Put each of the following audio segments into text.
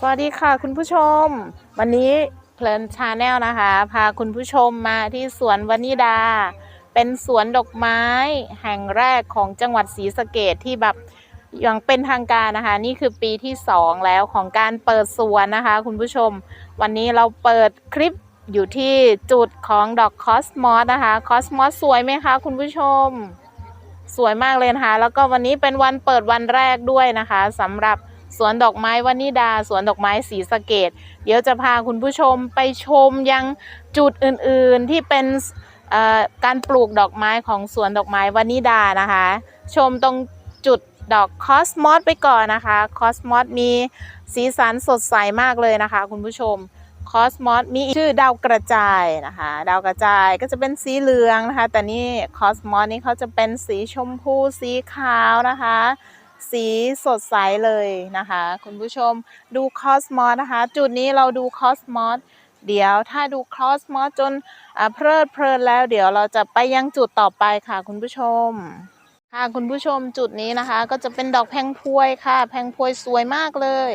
สวัสดีค่ะคุณผู้ชม วันนี้เพลินชาแนลนะคะ พาคุณผู้ชมมาที่สวนวานิดา เป็นสวนดอกไม้แห่งแรกของจังหวัดศรีสะเกดที่แบบอย่างเป็นทางการนะคะ นี่คือปีที่2แล้วของการเปิดสวนนะคะ คุณผู้ชม วันนี้เราเปิดคลิปอยู่ที่จุดของดอกคอสมอสนะคะคอสมอสสวยไหมคะคุณผู้ชม สวยมากเลยนะคะ แล้วก็วันนี้เป็นวันเปิดวันแรกด้วยนะคะสำหรับ สวนดอกไม้วานิดา สวนดอกไม้สีสะเกดเดี๋ยวจะพาคุณผู้ชมไปชมยังจุดอื่นๆที่เป็นการปลูกดอกไม้ของสวนดอกไม้วานิดานะคะ ชมตรงจุดดอกคอสมอสไปก่อนนะคะคอสมอสมีสีสันสดใสมากเลยนะคะ คุณผู้ชมคอสมอสมีชื่อดาวกระจายนะคะ ดาวกระจายก็จะเป็นสีเหลืองนะคะ แต่นี่คอสมอสนี่เขาจะเป็นสีชมพูสีขาวนะคะ สีสดใสเลยนะคะ คุณผู้ชมดูคอสมอสนะคะ จุดนี้เราดูคอสมอสเดี๋ยวถ้าดูคอสมอสจนเพลิดเพลินแล้ว เดี๋ยวเราจะไปยังจุดต่อไปค่ะคุณผู้ชม ค่ะคุณผู้ชมจุดนี้นะคะ ก็จะเป็นดอกแพงพวยค่ะ แพงพวยสวยมากเลย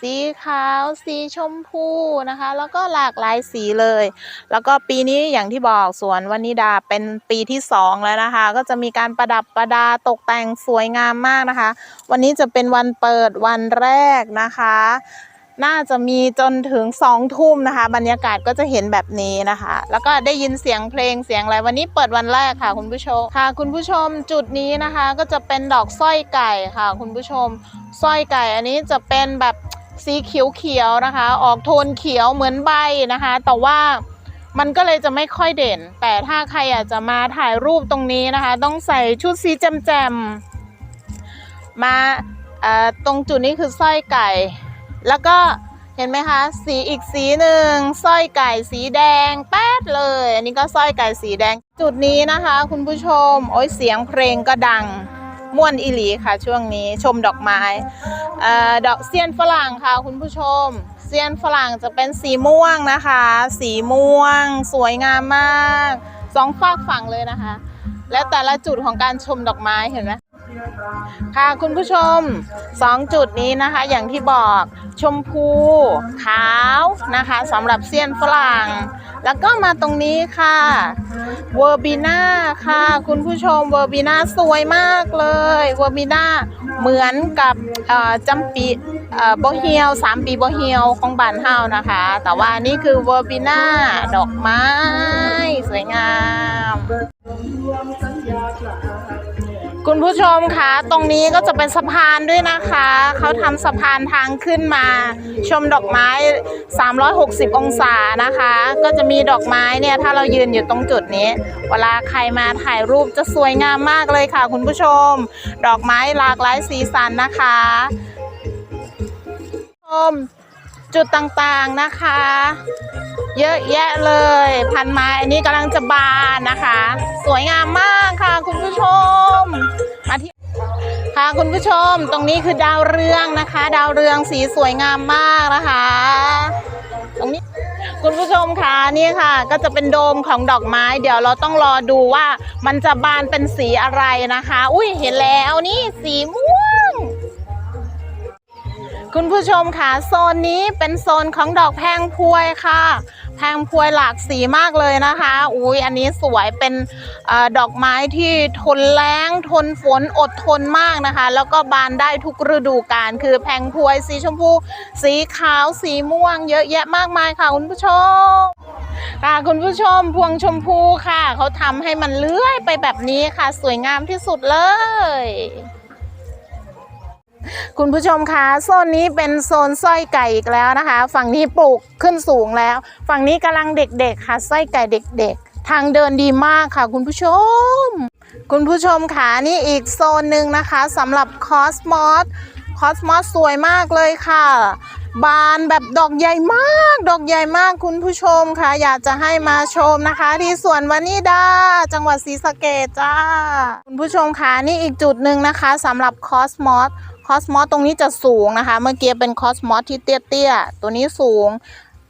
สีขาวสีชมพูนะคะ แล้วก็หลากหลายสีเลย แล้วก็ปีนี้อย่างที่บอกสวนวนิดาเป็นปีที่สองแล้วนะคะ ก็จะมีการประดับประดาตกแต่งสวยงามมากนะคะ วันนี้จะเป็นวันเปิดวันแรกนะคะ น่าจะมีจนถึงสองทุ่มนะคะ บรรยากาศก็จะเห็นแบบนี้นะคะ แล้วก็ได้ยินเสียงเพลงเสียงอะไรวันนี้เปิดวันแรกค่ะคุณผู้ชมค่ะ คุณผู้ชมจุดนี้นะคะ ก็จะเป็นดอกสร้อยไก่ค่ะ คุณผู้ชมสร้อยไก่อันนี้จะเป็นแบบสีเขียวๆนะคะ ออกโทนเขียวเหมือนใบนะคะ แต่ว่ามันก็เลยจะไม่ค่อยเด่น แต่ถ้าใครอยากจะมาถ่ายรูปตรงนี้นะคะ ต้องใส่ชุดสีแจ่มๆมาเอ่อตรงจุดนี้คือสร้อยไก่ แล้วก็เห็นไหมคะ สีอีกสีหนึ่งสร้อยไก่สีแดงแป๊ดเลย อันนี้ก็สร้อยไก่สีแดง จุดนี้นะคะ คุณผู้ชม โอ้ยเสียงเพลงก็ดังม่วนอิหลีค่ะ ช่วงนี้ชมดอกไม้อ่อดอกเซียนฝรั่งค่ะ คุณผู้ชมเซียนฝรั่งจะเป็นสีม่วงนะคะ สีม่วง สวยงามมากสองฝากฝั่งเลยนะคะ แล้วแต่ละจุดของการชมดอกไม้เห็นไหม ค่ะคุณผู้ชมสองจุดนี้นะคะ อย่างที่บอกชมพูขาวนะคะสำหรับเซียนฝรั่ง แล้วก็มาตรงนี้ค่ะเวอร์บิน่าค่ะคุณผู้ชมเวอร์บิน่าสวยมากเลยเวอร์บิน่าเหมือนกับจำปีโบเฮียวสามปีโบเฮียวของบ้านเฮานะคะ แต่ว่านี่คือเวอร์บิน่าดอกไม้ คุณผู้ชมคะตรงนี้ก็จะเป็นสะพานด้วยนะคะ เขาทำสะพานทางขึ้นมา ชมดอกไม้ 360 องศานะคะ ก็จะมีดอกไม้เนี่ยถ้าเรายืนอยู่ตรงจุดนี้ เวลาใครมาถ่ายรูปจะสวยงามมากเลยค่ะ คุณผู้ชม ดอกไม้หลากหลายสีสันนะคะชมจุดต่างๆนะคะ เยอะแยะเลย พันไม้อันนี้กำลังจะบานนะคะ สวยงามมากค่ะคุณผู้ชม มาที่ค่ะคุณผู้ชมตรงนี้คือดาวเรืองนะคะ ดาวเรืองสีสวยงามมากนะคะ ตรงนี้คุณผู้ชมคะนี่ค่ะ ก็จะเป็นโดมของดอกไม้ เดี๋ยวเราต้องรอดูว่ามันจะบานเป็นสีอะไรนะคะ อุ้ยเห็นแล้วนี่สีม่วง คุณผู้ชมค่ะโซนนี้เป็นโซนของดอกแพงพวยค่ะ แพงพวยหลากสีมากเลยนะคะ อุ้ยอันนี้สวยเป็นอดอกไม้ที่ทนแล้งทนฝนอดทนมากนะคะ แล้วก็บานได้ทุกฤดูกาลคือแพงพวยสีชมพู สีขาวสีม่วง เยอะแยะมากมายค่ะคุณผู้ชมค่ะคุณผู้ชมพวงชมพูค่ะ เขาทำให้มันเลื้อยไปแบบนี้ค่ะ สวยงามที่สุดเลย คุณผู้ชมคะโซนนี้เป็นโซนสร้อยไก่อีกแล้วนะคะ ฝั่งนี้ปลูกขึ้นสูงแล้ว ฝั่งนี้กำลังเด็กๆค่ะสร้อยไก่เด็ก ๆ ทางเดินดีมากค่ะ คุณผู้ชม คุณผู้ชมค่ะนี่อีกโซนหนึ่งนะคะสำหรับคอสมอสคอสมอสสวยมากเลยค่ะ บานแบบดอกใหญ่มาก ดอกใหญ่มากคุณผู้ชมค่ะ อยากจะให้มาชมนะคะ ที่สวนวานิดา จังหวัดศรีสะเกษจ้า คุณผู้ชมค่ะนี่อีกจุดหนึ่งนะคะสำหรับคอสมอส อสมอสตรงนี้จะสูงนะคะ เมื่อกี้เป็นคอสมอสที่เตี้ยๆ ตัวนี้สูง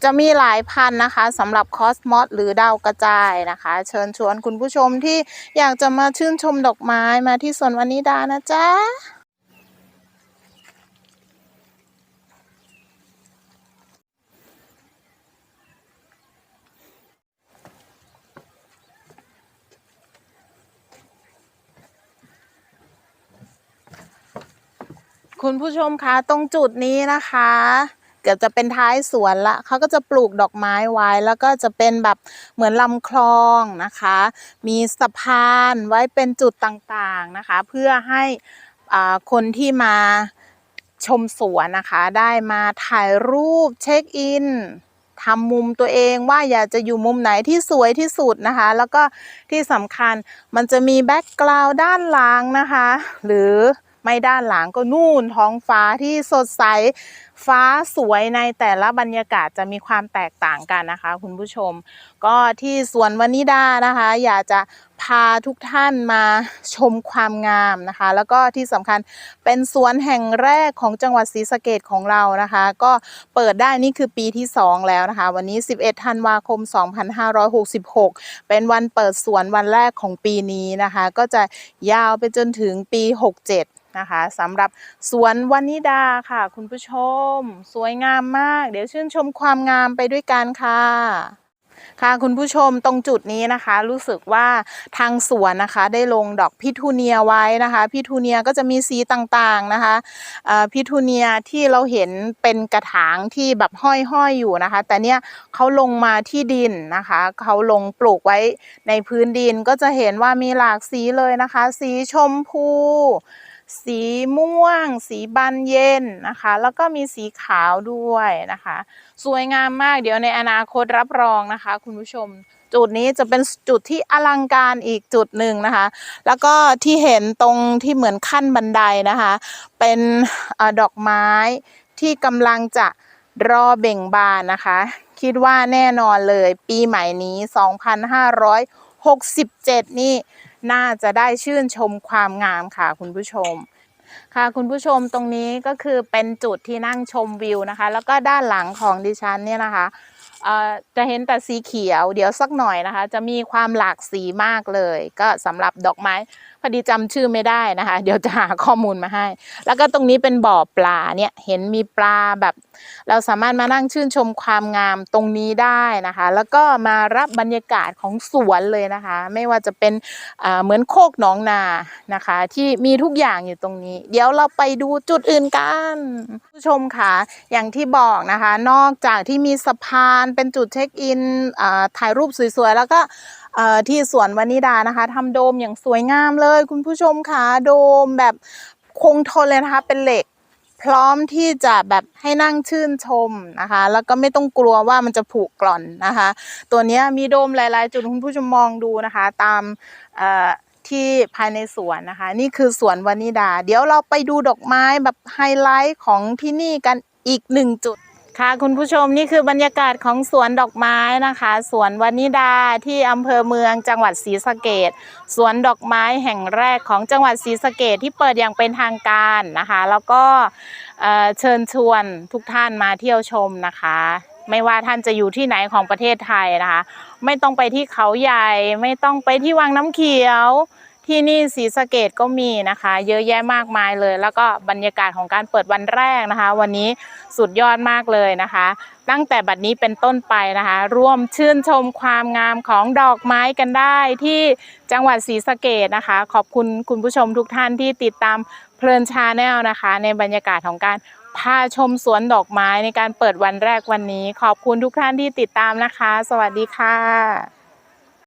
จะมีหลายพันนะคะสำหรับคอสมอสหรือดาวกระจายนะคะ เชิญชวนคุณผู้ชมที่อยากจะมาชื่นชมดอกไม้มาที่สวนวานิดานะจ๊ะ คุณผู้ชมคะตรงจุดนี้นะคะ เกือบจะเป็นท้ายสวนละเขาก็จะปลูกดอกไม้ไว้ แล้วก็จะเป็นแบบเหมือนลำคลองนะคะ มีสะพานไว้เป็นจุดต่างๆนะคะ เพื่อให้คนที่มาชมสวนนะคะ ได้มาถ่ายรูปเช็คอินทำมุมตัวเองว่าอยากจะอยู่มุมไหนที่สวยที่สุดนะคะ แล้วก็ที่สำคัญมันจะมีแบ็กกราวด์ด้านหลังนะคะ หรือ ไม่ด้านหลังก็นู่นท้องฟ้าที่สดใส ฟ้าสวยในแต่ละบรรยากาศจะมีความแตกต่างกันนะคะ คุณผู้ชม ก็ที่สวนวนิดานะคะ อยากจะพาทุกท่านมาชมความงามนะคะ แล้วก็ที่สำคัญเป็นสวนแห่งแรกของจังหวัดศรีสะเกดของเรานะคะ ก็เปิดได้นี่คือปีที่ 2 แล้วนะคะ วันนี้ 11 ธันวาคม 2566 เป็นวันเปิดสวนวันแรกของปีนี้นะคะ ก็จะยาวไปจนถึงปี 67 นะคะสำหรับสวนวนิดาค่ะ คุณผู้ชม สวยงามมาก เดี๋ยวชื่นชมความงามไปด้วยกันค่ะค่ะคุณผู้ชมตรงจุดนี้นะคะ รู้สึกว่าทางสวนนะคะ ได้ลงดอกพิทูเนียไว้นะคะพิทูเนียก็จะมีสีต่างๆนะคะพิทูเนียที่เราเห็นเป็นกระถางที่แบบห้อยๆอยู่นะคะ แต่เนี้ยเขาลงมาที่ดินนะคะเขาลงปลูกไว้ในพื้นดินก็จะเห็นว่ามีหลากสีเลยนะคะ สีชมพู สีม่วง สีบานเย็นนะคะ แล้วก็มีสีขาวด้วยนะคะ สวยงามมากเดี๋ยวในอนาคตรับรองนะคะ คุณผู้ชม จุดนี้จะเป็นจุดที่อลังการอีกจุดหนึ่งนะคะ แล้วก็ที่เห็นตรงที่เหมือนขั้นบันไดนะคะ เป็นออดอกไม้ที่กำลังจะรอเบ่งบานนะคะ คิดว่าแน่นอนเลยปีใหม่นี้ 2567 นี่ น่าจะได้ชื่นชมความงามค่ะคุณผู้ชม ค่ะคุณผู้ชมตรงนี้ก็คือเป็นจุดที่นั่งชมวิวนะคะ แล้วก็ด้านหลังของดิฉันเนี่ยนะคะ จะเห็นแต่สีเขียวเดี๋ยวสักหน่อยนะคะ จะมีความหลากสีมากเลย ก็สำหรับดอกไม้พอดีจำชื่อไม่ได้นะคะ เดี๋ยวจะหาข้อมูลมาให้ แล้วก็ตรงนี้เป็นบ่อปลาเนี่ยเห็นมีปลาแบบ เราสามารถมานั่งชื่นชมความงามตรงนี้ได้นะคะ แล้วก็มารับบรรยากาศของสวนเลยนะคะ ไม่ว่าจะเป็นเหมือนโคกหนองนานะคะ ที่มีทุกอย่างอยู่ตรงนี้ เดี๋ยวเราไปดูจุดอื่นกันผู้ชมค่ะอย่างที่บอกนะคะ นอกจากที่มีสะพานเป็นจุดเช็คอินถ่ายรูปสวยๆ แล้วก็ที่สวนวานิดานะคะทำโดมอย่างสวยงามเลย คุณผู้ชมคะโดมแบบคงทนเลยนะคะ เป็นเหล็กพร้อมที่จะแบบให้นั่งชื่นชมนะคะ แล้วก็ไม่ต้องกลัวว่ามันจะผุกร่อนนะคะ ตัวนี้มีโดมหลาย ๆ จุดคุณผู้ชมมองดูนะคะ ตามที่ภายในสวนนะคะ นี่คือสวนวานิดา เดี๋ยวเราไปดูดอกไม้แบบไฮไลท์ของที่นี่กันอีกหนึ่งจุด ค่ะคุณผู้ชมนี่คือบรรยากาศของสวนดอกไม้นะคะ สวนวานิดาที่อำเภอเมืองจังหวัดศรีสะเกดสวนดอกไม้แห่งแรกของจังหวัดศรีสะเกดที่เปิดอย่างเป็นทางการนะคะ แล้วก็เเชิญชวนทุกท่านมาเที่ยวชมนะคะ ไม่ว่าท่านจะอยู่ที่ไหนของประเทศไทยนะคะ ไม่ต้องไปที่เขาใหญ่ ไม่ต้องไปที่วังน้ำเขียว ที่นี่ศรีสะเกดก็มีนะคะ เยอะแยะมากมายเลย แล้วก็บรรยากาศของการเปิดวันแรกนะคะ วันนี้สุดยอดมากเลยนะคะ ตั้งแต่บัดนี้เป็นต้นไปนะคะ ร่วมชื่นชมความงามของดอกไม้กันได้ที่จังหวัดศรีสะเกดนะคะ ขอบคุณคุณผู้ชมทุกท่านที่ติดตามเพลินชาแนลนะคะ ในบรรยากาศของการพาชมสวนดอกไม้ในการเปิดวันแรกวันนี้ ขอบคุณทุกท่านที่ติดตามนะคะ สวัสดีค่ะ